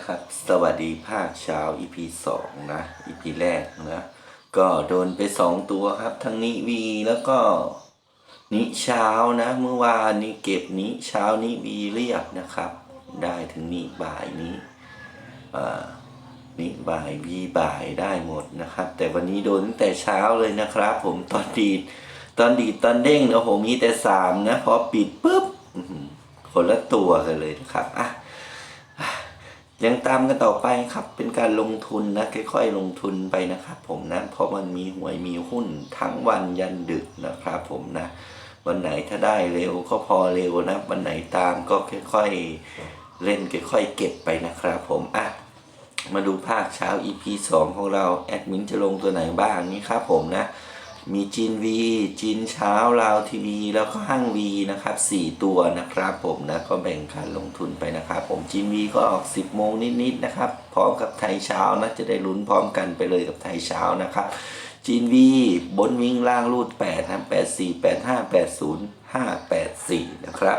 นะครับ สวัสดีภาคเช้า EP สองนะ EP แรกนะ ก็โดนไปสองตัวครับ ทั้งนิวีแล้วก็นิเช้านะ เมื่อวานนี้เก็บนิเช้านิวีเรียบนะครับ ได้ถึงนิบ่ายนี้นิบ่ายวีบ่ายได้หมดนะครับ แต่วันนี้โดนตั้งแต่เช้าเลยนะครับ ผมตอนดีดตอนดีดตอนเด้งนะผมมีแต่สามนะพอปิดปุ๊บคนละตัวกันเลยนะครับอะ ยังตามกันต่อไปครับ เป็นการลงทุนนะ ค่อยๆ ลงทุนไปนะครับผมนะ เพราะมันมีหวยมีหุ้นทั้งวันยันดึกนะครับผมนะ วันไหนถ้าได้เร็วก็พอเร็วนะ วันไหนตามก็ค่อยๆ เล่นค่อยๆ เก็บไปนะครับผม อะ มาดูภาคเช้า EP 2 ของเรา แอดมินจะลงตัวไหนบ้างนี่ครับผมนะ มีจีนวีจีนเช้าลาวทีวี แล้วก็ห้างวีนะครับสี่ตัวนะครับผมนะก็แบ่งการลงทุนไปนะครับ ผมจีนวีก็ออก 10 โมงนิดๆนะครับ พร้อมกับไทยเช้านะจะได้ลุ้นพร้อมกันไปเลยกับไทยเช้านะครับจีนวีบนวิ่งล่างรูด8นะ8 4 8 5 8 0 5 8 4 นะครับ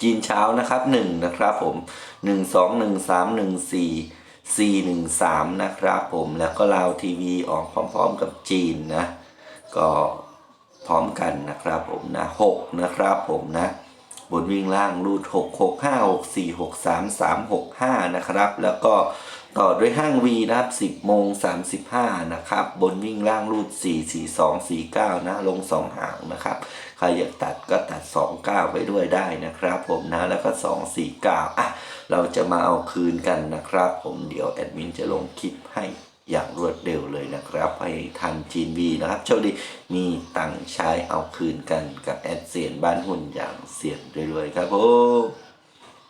จีนเช้านะครับ 1 นะครับผม 1 2 1 3 1 4 4 1 3 นะครับผมแล้วก็ลาวทีวีออกพร้อมๆกับจีนนะ ก็พร้อมกันนะครับผมนะ6นะครับผมนะ บนวิ่งล่างรูด6 6 5 6 4 6 3 3 6 5นะครับ แล้วก็ต่อด้วยห้างวีนะครับ10โมง35นะครับ บนวิ่งล่างรูด4 4 2 4 9นะ ลง2หางนะครับ ใครอยากตัดก็ตัด2 9ไปด้วยได้นะครับ ผมนะ แล้วก็2 4 9อะ เราจะมาเอาคืนกันนะครับ ผมเดี๋ยวแอดมินจะลงคลิปให้ อย่างรวดเร็วเลยนะครับให้ทันจีนวีนะครับโชคดีมีตังใช้เอาคืนกันกับแอดเซียนบ้านหุ่นอย่างเสียนรวยๆครับผม